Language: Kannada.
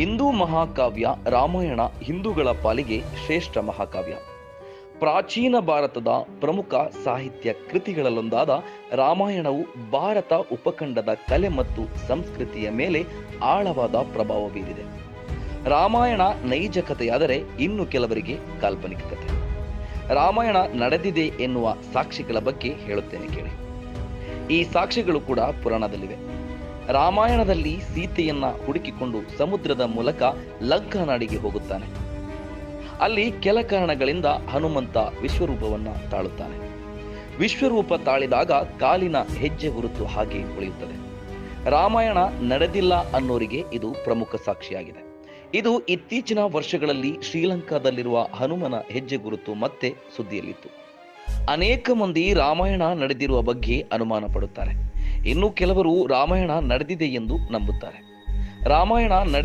ಹಿಂದೂ ಮಹಾಕಾವ್ಯ ರಾಮಾಯಣ ಹಿಂದೂಗಳ ಪಾಲಿಗೆ ಶ್ರೇಷ್ಠ ಮಹಾಕಾವ್ಯ. ಪ್ರಾಚೀನ ಭಾರತದ ಪ್ರಮುಖ ಸಾಹಿತ್ಯ ಕೃತಿಗಳಲ್ಲೊಂದಾದ ರಾಮಾಯಣವು ಭಾರತ ಉಪಖಂಡದ ಕಲೆ ಮತ್ತು ಸಂಸ್ಕೃತಿಯ ಮೇಲೆ ಆಳವಾದ ಪ್ರಭಾವ ಬೀರಿದೆ. ರಾಮಾಯಣ ನೈಜ ಕಥೆಯಾದರೆ ಇನ್ನು ಕೆಲವರಿಗೆ ಕಾಲ್ಪನಿಕ ಕಥೆ. ರಾಮಾಯಣ ನಡೆದಿದೆ ಎನ್ನುವ ಸಾಕ್ಷಿಗಳ ಬಗ್ಗೆ ಹೇಳುತ್ತೇನೆ ಕೇಳಿ. ಈ ಸಾಕ್ಷಿಗಳು ಕೂಡ ಪುರಾಣದಲ್ಲಿವೆ. ರಾಮಾಯಣದಲ್ಲಿ ಸೀತೆಯನ್ನ ಹುಡುಕಿಕೊಂಡು ಸಮುದ್ರದ ಮೂಲಕ ಲಂಕಾ ನಾಡಿಗೆ ಹೋಗುತ್ತಾನೆ. ಅಲ್ಲಿ ಕೆಲ ಕಾರಣಗಳಿಂದ ಹನುಮಂತ ವಿಶ್ವರೂಪವನ್ನ ತಾಳುತ್ತಾನೆ. ವಿಶ್ವರೂಪ ತಾಳಿದಾಗ ಕಾಲಿನ ಹೆಜ್ಜೆ ಗುರುತು ಹಾಗೆ ಉಳಿಯುತ್ತದೆ. ರಾಮಾಯಣ ನಡೆದಿಲ್ಲ ಅನ್ನೋರಿಗೆ ಇದು ಪ್ರಮುಖ ಸಾಕ್ಷಿಯಾಗಿದೆ. ಇದು ಇತ್ತೀಚಿನ ವರ್ಷಗಳಲ್ಲಿ ಶ್ರೀಲಂಕಾದಲ್ಲಿರುವ ಹನುಮನ ಹೆಜ್ಜೆ ಗುರುತು ಮತ್ತೆ ಸುದ್ದಿಯಲ್ಲಿತ್ತು. ಅನೇಕ ಮಂದಿ ರಾಮಾಯಣ ನಡೆದಿರುವ ಬಗ್ಗೆ ಅನುಮಾನ ಪಡುತ್ತಾರೆ. ಇನ್ನು ಕೆಲವರು ರಾಮಾಯಣ ನಡೆದಿದೆ ಎಂದು ನಂಬುತ್ತಾರೆ. ರಾಮಾಯಣ ನಡೆ